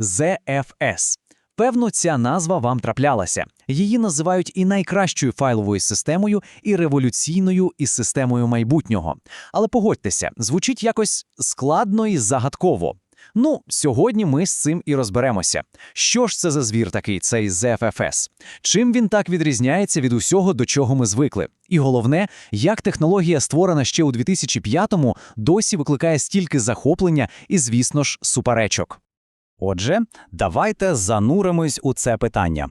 ZFS. Певно, ця назва вам траплялася. Її називають і найкращою файловою системою, і революційною із системою майбутнього. Але погодьтеся, звучить якось складно і загадково. Ну, сьогодні ми з цим і розберемося. Що ж це за звір такий, цей ZFS? Чим він так відрізняється від усього, до чого ми звикли? І головне, як технологія, створена ще у 2005-му, досі викликає стільки захоплення і, звісно ж, суперечок. Отже, давайте зануримось у це питання.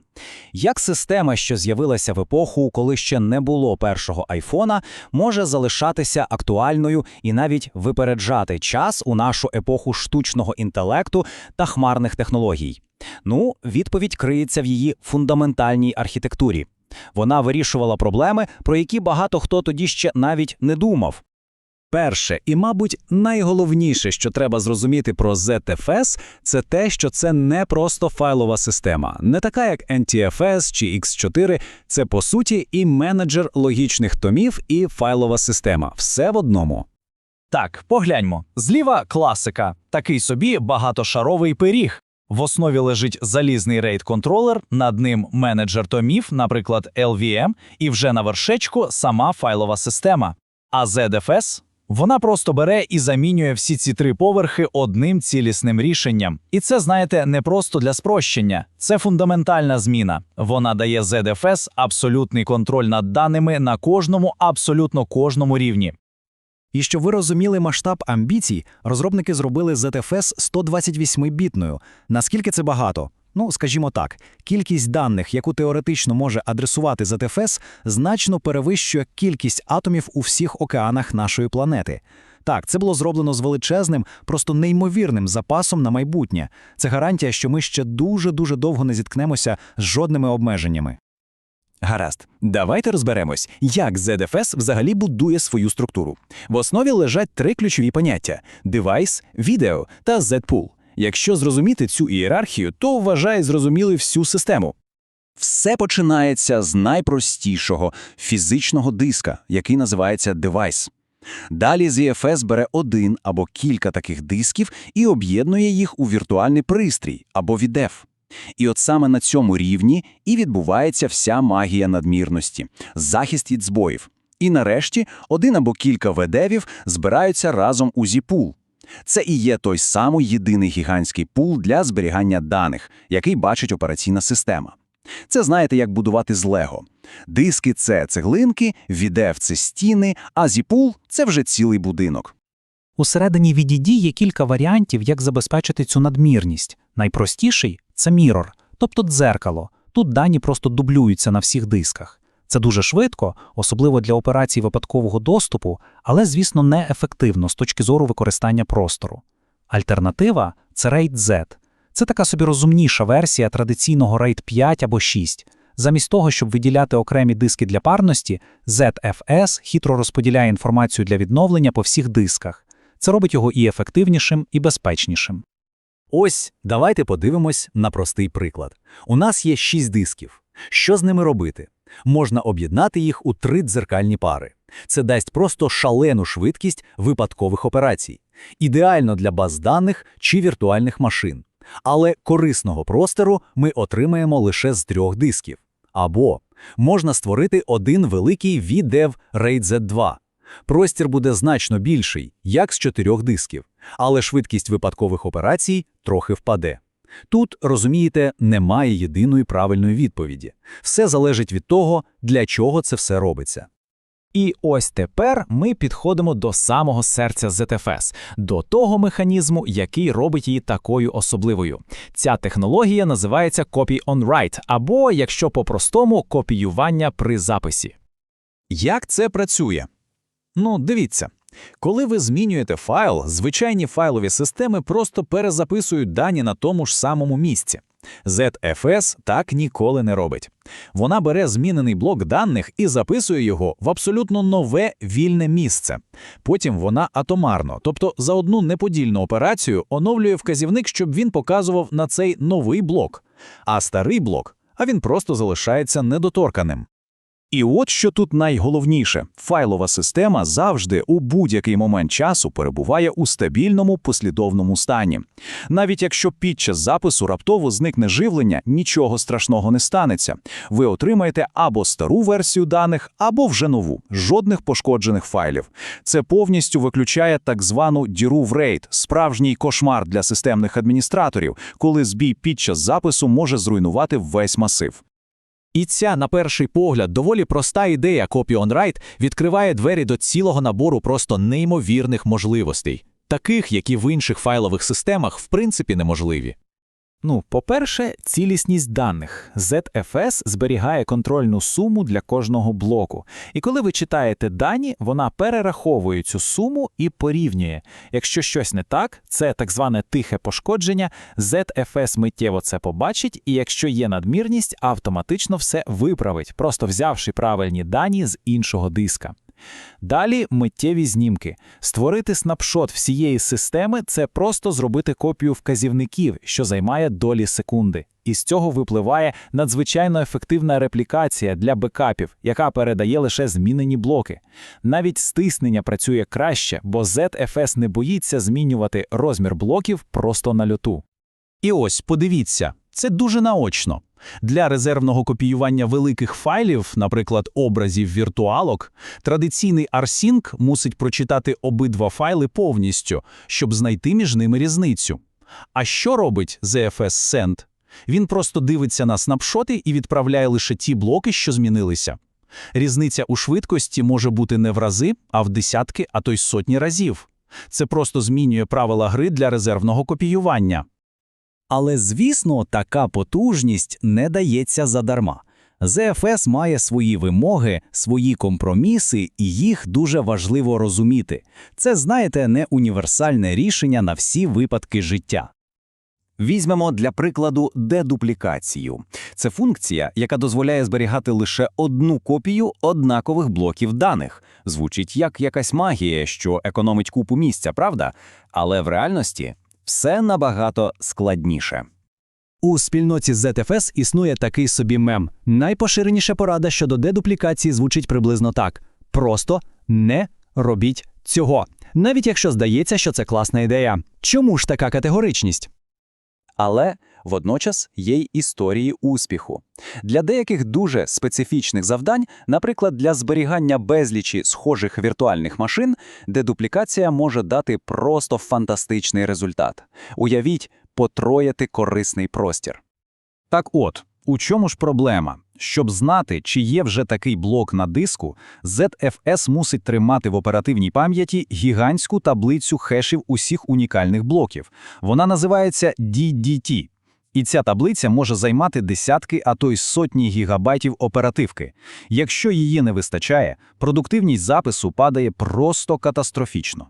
Як система, що з'явилася в епоху, коли ще не було першого айфона, може залишатися актуальною і навіть випереджати час у нашу епоху штучного інтелекту та хмарних технологій? Ну, відповідь криється в її фундаментальній архітектурі. Вона вирішувала проблеми, про які багато хто тоді ще навіть не думав. Перше і, мабуть, найголовніше, що треба зрозуміти про ZFS, це те, що це не просто файлова система, не така як NTFS чи X4, це по суті і менеджер логічних томів, і файлова система. Все в одному. Так, погляньмо. Зліва класика, такий собі багатошаровий пиріг. В основі лежить залізний рейд-контролер, над ним менеджер томів, наприклад, LVM, і вже на вершечку сама файлова система. А ZFS вона просто бере і замінює всі ці три поверхи одним цілісним рішенням. І це, знаєте, не просто для спрощення, це фундаментальна зміна. Вона дає ZFS абсолютний контроль над даними на кожному, абсолютно кожному рівні. І щоб ви розуміли масштаб амбіцій, розробники зробили ZFS 128-бітною. Наскільки це багато? Ну, скажімо так, кількість даних, яку теоретично може адресувати ZFS, значно перевищує кількість атомів у всіх океанах нашої планети. Так, це було зроблено з величезним, просто неймовірним запасом на майбутнє. Це гарантія, що ми ще дуже-дуже довго не зіткнемося з жодними обмеженнями. Гаразд, давайте розберемось, як ZFS взагалі будує свою структуру. В основі лежать три ключові поняття: девайс, відео та Z-pool. Якщо зрозуміти цю ієрархію, то вважає зрозуміли всю систему. Все починається з найпростішого фізичного диска, який називається девайс. Далі ZFS бере один або кілька таких дисків і об'єднує їх у віртуальний пристрій або віддев. І от саме на цьому рівні і відбувається вся магія надмірності, захист від збоїв. І нарешті один або кілька ведевів збираються разом у зіпул. Це і є той самий єдиний гігантський пул для зберігання даних, який бачить операційна система. Це знаєте, як будувати з Лего. Диски це цеглинки, відев це стіни, а зіпул це вже цілий будинок. Усередині VDD є кілька варіантів, як забезпечити цю надмірність. Найпростіший це Mirror, тобто дзеркало. Тут дані просто дублюються на всіх дисках. Це дуже швидко, особливо для операцій випадкового доступу, але, звісно, неефективно з точки зору використання простору. Альтернатива це RAID Z. Це така собі розумніша версія традиційного RAID 5 або 6. Замість того, щоб виділяти окремі диски для парності, ZFS хитро розподіляє інформацію для відновлення по всіх дисках. Це робить його і ефективнішим, і безпечнішим. Ось давайте подивимось на простий приклад. У нас є шість дисків. Що з ними робити? Можна об'єднати їх у три дзеркальні пари. Це дасть просто шалену швидкість випадкових операцій, ідеально для баз даних чи віртуальних машин. Але корисного простору ми отримаємо лише з трьох дисків. Або можна створити один великий VDEV RAID Z2. Простір буде значно більший, як з чотирьох дисків, але швидкість випадкових операцій трохи впаде. Тут, розумієте, немає єдиної правильної відповіді. Все залежить від того, для чого це все робиться. І ось тепер ми підходимо до самого серця ZFS, до того механізму, який робить її такою особливою. Ця технологія називається Copy on Write, або, якщо по-простому, копіювання при записі. Як це працює? Ну, дивіться. Коли ви змінюєте файл, звичайні файлові системи просто перезаписують дані на тому ж самому місці. ZFS так ніколи не робить. Вона бере змінений блок даних і записує його в абсолютно нове вільне місце. Потім вона атомарно, тобто за одну неподільну операцію, оновлює вказівник, щоб він показував на цей новий блок. А старий блок, а він просто залишається недоторканим. І от що тут найголовніше: файлова система завжди у будь-який момент часу перебуває у стабільному послідовному стані. Навіть якщо під час запису раптово зникне живлення, нічого страшного не станеться. Ви отримаєте або стару версію даних, або вже нову, жодних пошкоджених файлів. Це повністю виключає так звану діру в рейд, справжній кошмар для системних адміністраторів, коли збій під час запису може зруйнувати весь масив. І ця, на перший погляд, доволі проста ідея Copy on Write відкриває двері до цілого набору просто неймовірних можливостей, таких, які в інших файлових системах в принципі неможливі. Ну, по-перше, цілісність даних. ZFS зберігає контрольну суму для кожного блоку. І коли ви читаєте дані, вона перераховує цю суму і порівнює. Якщо щось не так, це так зване тихе пошкодження, ZFS миттєво це побачить, і якщо є надмірність, автоматично все виправить, просто взявши правильні дані з іншого диска. Далі миттєві знімки. Створити снапшот всієї системи це просто зробити копію вказівників, що займає долі секунди. І з цього випливає надзвичайно ефективна реплікація для бекапів, яка передає лише змінені блоки. Навіть стиснення працює краще, бо ZFS не боїться змінювати розмір блоків просто на льоту. І ось, подивіться, це дуже наочно. Для резервного копіювання великих файлів, наприклад, образів віртуалок, традиційний rsync мусить прочитати обидва файли повністю, щоб знайти між ними різницю. А що робить ZFS Send? Він просто дивиться на снапшоти і відправляє лише ті блоки, що змінилися. Різниця у швидкості може бути не в рази, а в десятки, а то й сотні разів. Це просто змінює правила гри для резервного копіювання. Але, звісно, така потужність не дається задарма. ZFS має свої вимоги, свої компроміси, і їх дуже важливо розуміти. Це, знаєте, не універсальне рішення на всі випадки життя. Візьмемо для прикладу дедуплікацію. Це функція, яка дозволяє зберігати лише одну копію однакових блоків даних. Звучить як якась магія, що економить купу місця, правда? Але в реальності все набагато складніше. У спільноті ZFS існує такий собі мем. Найпоширеніша порада щодо дедуплікації звучить приблизно так: просто не робіть цього. Навіть якщо здається, що це класна ідея. Чому ж така категоричність? Але водночас є й історії успіху. Для деяких дуже специфічних завдань, наприклад, для зберігання безлічі схожих віртуальних машин, дедуплікація може дати просто фантастичний результат. Уявіть, потроїти корисний простір. Так от, у чому ж проблема? Щоб знати, чи є вже такий блок на диску, ZFS мусить тримати в оперативній пам'яті гігантську таблицю хешів усіх унікальних блоків. Вона називається DDT. І ця таблиця може займати десятки, а то й сотні гігабайтів оперативки. Якщо її не вистачає, продуктивність запису падає просто катастрофічно.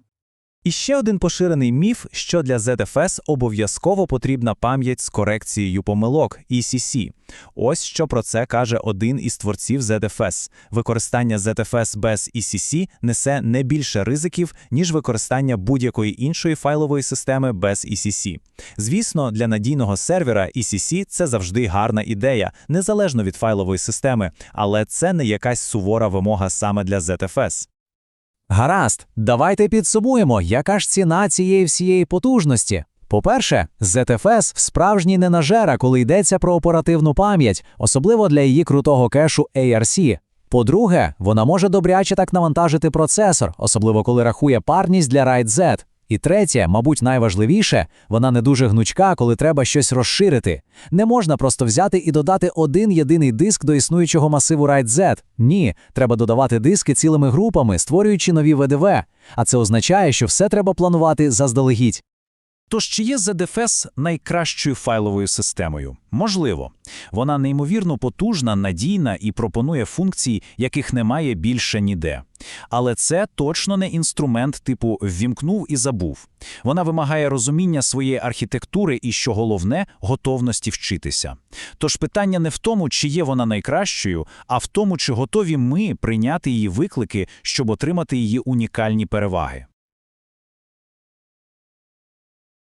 І ще один поширений міф, що для ZFS обов'язково потрібна пам'ять з корекцією помилок ECC. Ось що про це каже один із творців ZFS. Використання ZFS без ECC несе не більше ризиків, ніж використання будь-якої іншої файлової системи без ECC. Звісно, для надійного сервера ECC – це завжди гарна ідея, незалежно від файлової системи, але це не якась сувора вимога саме для ZFS. Гаразд, давайте підсумуємо, яка ж ціна цієї всієї потужності. По-перше, ZFS – справжній ненажера, коли йдеться про оперативну пам'ять, особливо для її крутого кешу ARC. По-друге, вона може добряче так навантажити процесор, особливо коли рахує парність для RAID-Z. І третє, мабуть, найважливіше, вона не дуже гнучка, коли треба щось розширити. Не можна просто взяти і додати один єдиний диск до існуючого масиву RAID-Z. Ні, треба додавати диски цілими групами, створюючи нові ВДВ. А це означає, що все треба планувати заздалегідь. Тож чи є ZFS найкращою файловою системою? Можливо. Вона неймовірно потужна, надійна і пропонує функції, яких немає більше ніде. Але це точно не інструмент типу «ввімкнув і забув». Вона вимагає розуміння своєї архітектури і, що головне, готовності вчитися. Тож питання не в тому, чи є вона найкращою, а в тому, чи готові ми прийняти її виклики, щоб отримати її унікальні переваги.